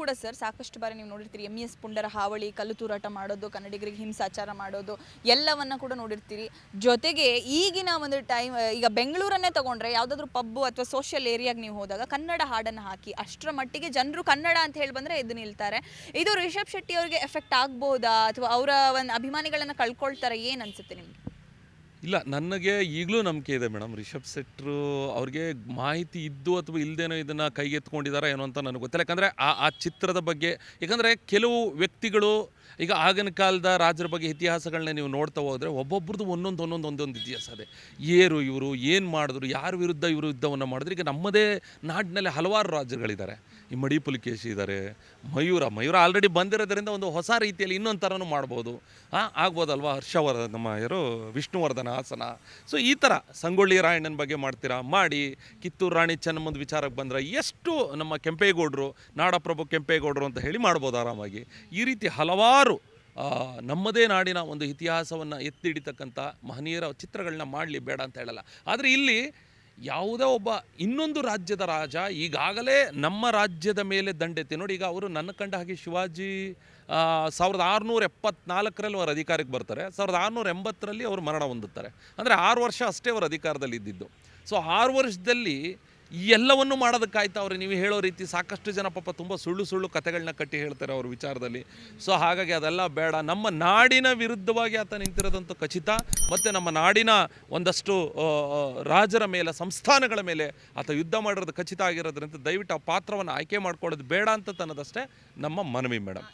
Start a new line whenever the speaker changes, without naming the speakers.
ಕೂಡ ಸರ್, ಸಾಕಷ್ಟು ಬಾರಿ ನೀವು ನೋಡಿರ್ತೀರಿ ಎಂ ಎಸ್. ಪುಂಡರ ಹಾವಳಿ, ಕಲ್ಲು ತೂರಾಟ ಮಾಡೋದು, ಕನ್ನಡಿಗರಿಗೆ ಹಿಂಸಾಚಾರ ಮಾಡೋದು, ಎಲ್ಲವನ್ನ ಕೂಡ ನೋಡಿರ್ತೀರಿ. ಜೊತೆಗೆ ಈಗಿನ ಒಂದು ಟೈಮ್, ಈಗ ಬೆಂಗಳೂರನ್ನೇ ತಗೊಂಡ್ರೆ ಯಾವುದಾದ್ರೂ ಪಬ್ ಅಥವಾ ಸೋಷಿಯಲ್ ಏರಿಯಾಗೆ ನೀವು ಹೋದಾಗ ಕನ್ನಡ ಹಾಡನ್ನು ಹಾಕಿ, ಅಷ್ಟರ ಮಟ್ಟಿಗೆ ಜನರು ಕನ್ನಡ ಅಂತ ಹೇಳಿ ಬಂದ್ರೆ ಎದ್ದು ನಿಲ್ತಾರೆ. ಇದು ರಿಷಬ್ ಶೆಟ್ಟಿ ಅವರಿಗೆ ಎಫೆಕ್ಟ್ ಆಗ್ಬೋದಾ? ಅಥವಾ ಅವರ ಒಂದು ಅಭಿಮಾನಿಗಳನ್ನ ಕಳ್ಕೊಳ್ತಾರೆ? ಏನು ಅನ್ಸುತ್ತೆ ನಿಮ್ಗೆ?
ಇಲ್ಲ, ನನಗೆ ಈಗಲೂ ನಂಬಿಕೆ ಇದೆ ಮೇಡಮ್. ರಿಷಬ್ ಶೆಟ್ರು ಅವ್ರಿಗೆ ಮಾಹಿತಿ ಇದ್ದು ಅಥವಾ ಇಲ್ಲದೇನೋ ಇದನ್ನು ಕೈಗೆತ್ಕೊಂಡಿದ್ದಾರಾ ಏನೋ ಅಂತ ನನಗೆ ಗೊತ್ತಿಲ್ಲ. ಯಾಕಂದರೆ ಆ ಆ ಚಿತ್ರದ ಬಗ್ಗೆ, ಯಾಕಂದರೆ ಕೆಲವು ವ್ಯಕ್ತಿಗಳು ಈಗ ಆಗಿನ ಕಾಲದ ರಾಜರ ಬಗ್ಗೆ ಇತಿಹಾಸಗಳನ್ನ ನೀವು ನೋಡ್ತಾ ಹೋದರೆ ಒಬ್ಬೊಬ್ರದ್ದು ಒಂದೊಂದು ಒಂದೊಂದು ಒಂದೊಂದು ಇತಿಹಾಸ ಇದೆ ಏರು ಇವರು, ಏನು ಮಾಡಿದ್ರು, ಯಾರ ವಿರುದ್ಧ ಇವರು ಯುದ್ಧವನ್ನು ಮಾಡಿದ್ರು. ಈಗ ನಮ್ಮದೇ ನಾಡಿನಲ್ಲಿ ಹಲವಾರು ರಾಜ್ಯಗಳಿದ್ದಾರೆ ಈ ಮಡಿ ಪುಲಿಕೇಶಿ ಇದ್ದಾರೆ, ಮಯೂರ ಮಯೂರ ಆಲ್ರೆಡಿ ಬಂದಿರೋದ್ರಿಂದ ಒಂದು ಹೊಸ ರೀತಿಯಲ್ಲಿ ಇನ್ನೊಂದು ಥರನೂ ಮಾಡ್ಬೋದು. ಹಾಂ ಆಗ್ಬೋದಲ್ವಾ? ಹರ್ಷವರ್ಧನ ನಮ್ಮ ಯಾರು ವಿಷ್ಣುವರ್ಧನ ಹಾಸನ. ಸೊ ಈ ಥರ ಸಂಗೊಳ್ಳಿ ರಾಯಣ್ಣನ ಬಗ್ಗೆ ಮಾಡ್ತೀರಾ? ಮಾಡಿ, ಕಿತ್ತೂರು ರಾಣಿ ಚೆನ್ನಮ್ಮನ ವಿಚಾರಕ್ಕೆ ಬಂದರೆ ಎಷ್ಟು ನಮ್ಮ ಕೆಂಪೇಗೌಡರು, ನಾಡಪ್ರಭು ಕೆಂಪೇಗೌಡರು ಅಂತ ಹೇಳಿ ಮಾಡ್ಬೋದು ಆರಾಮಾಗಿ. ಈ ರೀತಿ ಹಲವಾರು ನಮ್ಮದೇ ನಾಡಿನ ಒಂದು ಇತಿಹಾಸವನ್ನು ಎತ್ತಿ ಹಿಡಿತಕ್ಕಂಥ ಮಹನೀಯರ ಚಿತ್ರಗಳನ್ನ ಮಾಡಲಿ ಬೇಡ ಅಂತ ಹೇಳಲ್ಲ. ಆದರೆ ಇಲ್ಲಿ ಯಾವುದೇ ಒಬ್ಬ ಇನ್ನೊಂದು ರಾಜ್ಯದ ರಾಜ ಈಗಾಗಲೇ ನಮ್ಮ ರಾಜ್ಯದ ಮೇಲೆ ದಂಡೆತ್ತಿ ನೋಡಿ, ಈಗ ಅವರು ನನ್ನ ಕಂಡ ಹಾಗೆ ಶಿವಾಜಿ ಸಾವಿರದ ಆರುನೂರ ಎಪ್ಪತ್ನಾಲ್ಕರಲ್ಲಿ ಅವರು ಅಧಿಕಾರಕ್ಕೆ ಬರ್ತಾರೆ. ಸಾವಿರದ ಆರುನೂರ ಎಂಬತ್ತರಲ್ಲಿ ಅವರು ಮರಣ ಹೊಂದುತ್ತಾರೆ. ಅಂದರೆ ಆರು ವರ್ಷ ಅಷ್ಟೇ ಅವರು ಅಧಿಕಾರದಲ್ಲಿ ಇದ್ದಿದ್ದು. ಸೊ ಆರು ವರ್ಷದಲ್ಲಿ ಈ ಎಲ್ಲವನ್ನು ಮಾಡೋದಕ್ಕಾಯ್ತು ಅವರು. ನೀವು ಹೇಳೋ ರೀತಿ ಸಾಕಷ್ಟು ಜನ ಪಾಪ ತುಂಬ ಸುಳ್ಳು ಸುಳ್ಳು ಕಥೆಗಳನ್ನ ಕಟ್ಟಿ ಹೇಳ್ತಾರೆ ಅವ್ರ ವಿಚಾರದಲ್ಲಿ. ಸೊ ಹಾಗಾಗಿ ಅದೆಲ್ಲ ಬೇಡ. ನಮ್ಮ ನಾಡಿನ ವಿರುದ್ಧವಾಗಿ ಆತ ನಿಂತಿರೋದಂತೂ ಖಚಿತ. ಮತ್ತು ನಮ್ಮ ನಾಡಿನ ಒಂದಷ್ಟು ರಾಜರ ಮೇಲೆ, ಸಂಸ್ಥಾನಗಳ ಮೇಲೆ ಆತ ಯುದ್ಧ ಮಾಡಿರೋದು ಖಚಿತ ಆಗಿರೋದ್ರಿಂದ ದಯವಿಟ್ಟು ಆ ಪಾತ್ರವನ್ನು ಆಯ್ಕೆ ಮಾಡ್ಕೊಳ್ಳೋದು ಬೇಡ ಅಂತ ತನ್ನದಷ್ಟೇ ನಮ್ಮ ಮನವಿ ಮೇಡಮ್